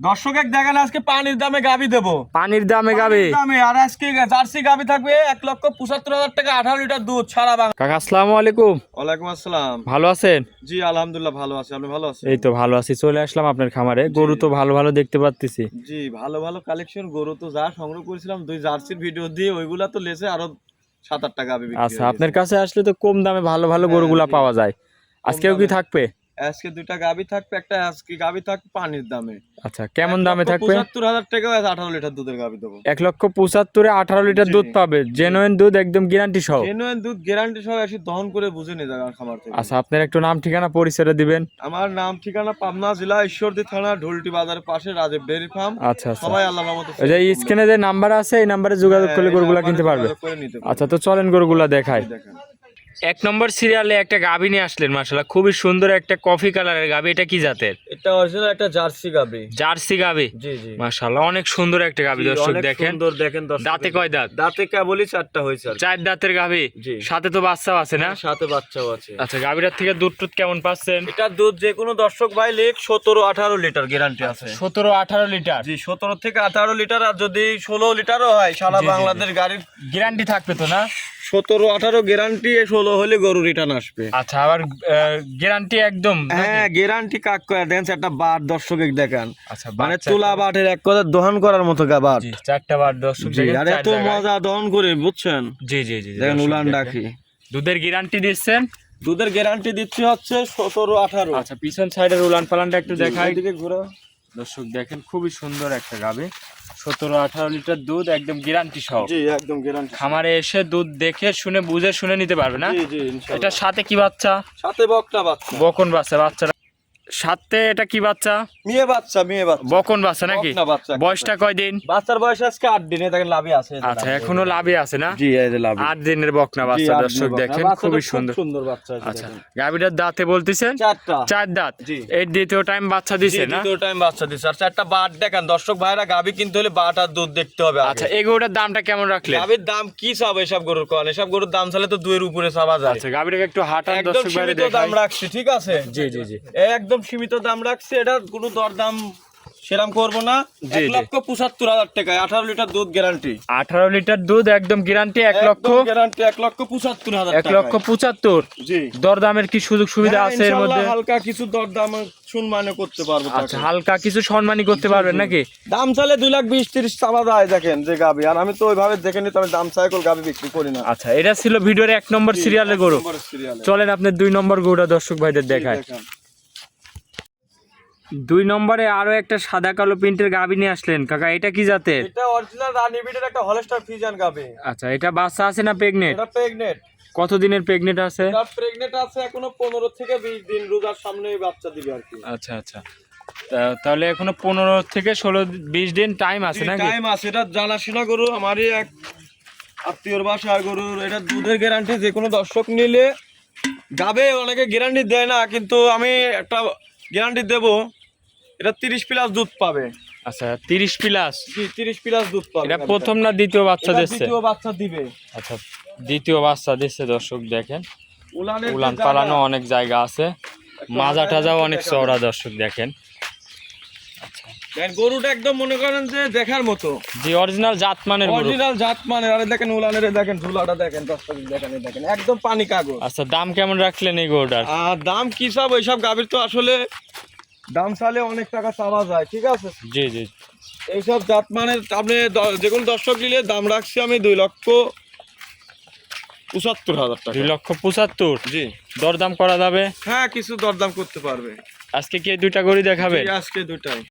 দর্শকের দেখেন আজকে পানির দামে গাবি দেবো। পানির দামে গাবে। দামে আর আজকে জার্সি গাবি থাকবে এক লক্ষ পঁচাত্তর হাজার টাকা আঠারো লিটার দুধ সারা বাংলা কাকা আসসালামু আলাইকুম। ওয়ালাইকুম আসসালাম। ভালো আছেন? জি আলহামদুলিল্লাহ ভালো আছি। আপনি ভালো আছেন? এই তো ভালো আছি চলে আসলাম আপনার খামারে। গরু তো ভালো ভালো দেখতে পাচ্ছি জি ভালো ভালো কালেকশন গরু তো যা সংগ্রহ করেছিলাম দুই জার্সির ভিডিও দিয়ে ওইগুলা তো লেসে আরও সাত আট টাকা আচ্ছা আপনার কাছে আসলে তো কম দামে ভালো ভালো গরুগুলা পাওয়া যায়। আজকেও কি থাকবে। আজকে দুইটা গাবি থাকবে একটা আজকে গাবি থাকবে পানির দামে। আচ্ছা কেমন দামে থাকবে? পঁচাত্তর হাজার টাকা আঠারো লিটার দুধের গাবি দেবো। এক লক্ষ পঁচাত্তরে আঠারো লিটার দুধ পাবে। জেনুইন দুধ একদম গ্যারান্টি সহ। জেনুইন দুধ গ্যারান্টি সহ এসে দহন করে বুঝে নিয়ে যাবে খামার থেকে। আচ্ছা আপনার একটু নাম ঠিকানা পরিচয়টা দিবেন। আমার নাম ঠিকানা পাবনা জেলা ঈশ্বরদী থানা ঢুলটি বাজারের পাশে রাজীব ডেয়ারি ফার্ম। আচ্ছা আচ্ছা। সবাই আল্লাহ রহমতে যে স্ক্রিনে যে নাম্বার আছে এই নাম্বারে যোগাযোগ করলে গরুগুলা কিনতে পারবে। আচ্ছা তো চলেন গরুগুলা দেখাই। দেখেন। এক নম্বর সিরিয়ালে একটা গাভী নিয়ে আসলেন মার্শাল্লাহ খুবই সুন্দর একটা কফি কালারের গাভী। এটা কি জাতের? এটা অরিজিনাল একটা জার্সি গাবি জার্সি গাভী? জি জি। মার্শাল্লাহ অনেক সুন্দর একটা গাভী দর্শক দেখেন। সুন্দর দেখেন দর্শক দাঁতে কয় দাঁত? দাঁতে কেবলই চারটা হয়েছে চার দাঁতের গাভী? সাথে তো বাচ্চাও আছে না? সাথে বাচ্চাও আছে। আচ্ছা গাভীটার থেকে দুধ টুধ কেমন পাচ্ছেন? এটা দুধ যে কোনো দর্শক ভাই লেখ সতেরো আঠারো লিটার গ্যারান্টি আছে। সতেরো আঠারো লিটার? জি সতেরো থেকে আঠারো লিটার আর যদি ষোলো লিটারও হয় সারা। বাংলাদেশ গাড়ির গ্যারান্টি থাকবে তো না? সতেরো আঠারো গ্যারান্টি ষোলো হলে গরু রিটার্ন আসবে। আচ্ছা আবার গ্যারান্টি একদম হ্যাঁ গ্যারান্টি কাক করে দেন একটা বার দর্শক দেখান। আচ্ছা মানে তুলা বাটের এক কথা দহন করার মতো গা বাট। জি, চারটা বার দর্শক আর এত মজা দহন করে বুঝছেন? জি জি জি দেখেন উলান। ডাকি দুধের গ্যারান্টি দিচ্ছেন? দুধের গ্যারান্টি দিচ্ছি হচ্ছে সতেরো আঠারো। আচ্ছা পিছন সাইডের উলান পালানটা একটু দেখাই। এদিকে ঘোরা দর্শক দেখেন খুবই সুন্দর একটা গাবে সতেরো আঠারো লিটার দুধ একদম গ্যারান্টি সহ। জি একদম গ্যারান্টি খামারে এসে দুধ দেখে শুনে বুঝে শুনে নিতে পারবে না? এটার সাথে কি বাচ্চা? সাথে বকটা বাচ্চা। বকন বাচ্চা বাচ্চারা সাথে এটা কি বাচ্চা? মেয়ে বাচ্চা মেয়ে বাচ্চা। বকন বাচ্চা নাকি? বয়সটা কয়দিন? বাচ্চার বয়স আজকে আট দিনে দেখেন লাভে আছে আচ্ছা এখনও লাভে আছে না? জি এই যে লাভে আট দিনের বকনা বাচ্চা দর্শক দেখেন খুবই সুন্দর। সুন্দর বাচ্চা আচ্ছা। গাভীটার দাঁতে বলতেছেন? চারটা। চার দাঁত? এর দ্বিতীয় টাইম বাচ্চা দিছে না? দ্বিতীয় টাইম বাচ্চা দিচ্ছে আর চারটা বাট দেখেন দর্শক ভাইরা গাবি কিনতে হলে বাট আর দুধ দেখতে হবে আচ্ছা এই গরুটার দামটা কেমন রাখলে গাবির দাম কি চাব এসব গরুর কন এসব গরুর দাম চালে তো দুয়ের উপরে চাওয়া যায়। আচ্ছা গাভীটাকে একটু হাঁটান দর্শক দেখাই দাম রাখছি ঠিক আছে? জি জি জি। একদম সীমিত দাম রাখছি এটা কোনো দরদাম সেরাম করব না। এক লক্ষ পঁচাত্তর হাজার টাকায় আঠারো লিটার দুধ গ্যারান্টি আঠারো লিটার দুধ একদম গ্যারান্টি এক লক্ষ গ্যারান্টি এক লক্ষ পঁচাত্তর হাজার এক লক্ষ পঁচাত্তর? জি। দরদামের কি সুযোগ সুবিধা হ্যাঁ, আছে এর মধ্যে? হালকা কিছু দরদাম সম্মানে করতে পারব আচ্ছা হালকা কিছু সম্মানই করতে পারবেন নাকি? দাম চালে দুই লাখ বিশ তিরিশ চাওয়া যায় দেখেন যে গাবি। আর আমি তো ওইভাবে দেখে নিতে তবে দাম চাই গাবি বিক্রি করি না। আচ্ছা এটা ছিল ভিডিওর এক নম্বর সিরিয়ালের গরু। চলেন আপনি দুই নম্বর গরুটা দর্শক ভাইদের দেখায়। দুই নম্বরে আরও একটা সাদা কালো প্রিন্টের গাবি নিয়ে আসলেন। কাকা এটা কি জাতের? এটা অরিজিনাল রানী বিটের একটা হলস্টার ফিজান গাবি। আচ্ছা এটা বাচ্চা আছে না প্রেগনেন্ট এটা প্রেগনেন্ট কত দিনের প্রেগনেন্ট আছে? এটা প্রেগনেন্ট আছে এখনও পনেরো থেকে বিশ দিন রোজার সামনে বাচ্চা দিবে আর কি। আচ্ছা আচ্ছা। তাহলে এখনও পনেরো থেকে ষোলো বিশ দিন টাইম আছে নাকি? টাইম আছে। এটা জানাশোনা গরু আমারই এক আত্মীয়র বাসার গরুর এটা দুধের গ্যারান্টি যে কোনো দর্শক নিলে গাবে অনেকে গ্যারান্টি দেয় না কিন্তু আমি একটা গ্যারান্টি দেব। এটা তিরিশ প্লাস দুধ পাবে। আচ্ছা তিরিশ প্লাস? জি তিরিশ প্লাস দুধ পাবে এটা প্রথম না দ্বিতীয় বাচ্চা দিচ্ছে? দ্বিতীয় বাচ্চা দিবে। আচ্ছা দ্বিতীয় বাচ্চা দিচ্ছে দর্শক দেখেন। উলানের উলান পালানো অনেক জায়গা আছে। মাজা টাজাও অনেক চওড়া দর্শক দেখেন। দেখেন, গরুটা একদম মনে করেন যে দেখার মতো। জি অরিজিনাল গরু। অরিজিনাল জাত আরে দেখেন উলানের দেখেন ঝুলাটা দেখেন দশটা দেখেন দেখেন একদম পানি কাগজ। আচ্ছা দাম কেমন রাখলেন এই গরুটার? আর দাম কি সব ওইসব গাভীর তো আসলে দাম চালে অনেক টাকা চাওয়া যায় ঠিক আছে? জি জি। এইসব জাত মানে আপনি যে কোনো দর্শক নিলে দাম রাখছি আমি দুই লক্ষ পঁচাত্তর হাজার টাকা। দুই লক্ষ পঁচাত্তর? জি। দরদাম করা যাবে? হ্যাঁ কিছু দরদাম করতে পারবে। আজকে কি দুইটা গরু দেখাবে? আজকে দুটাই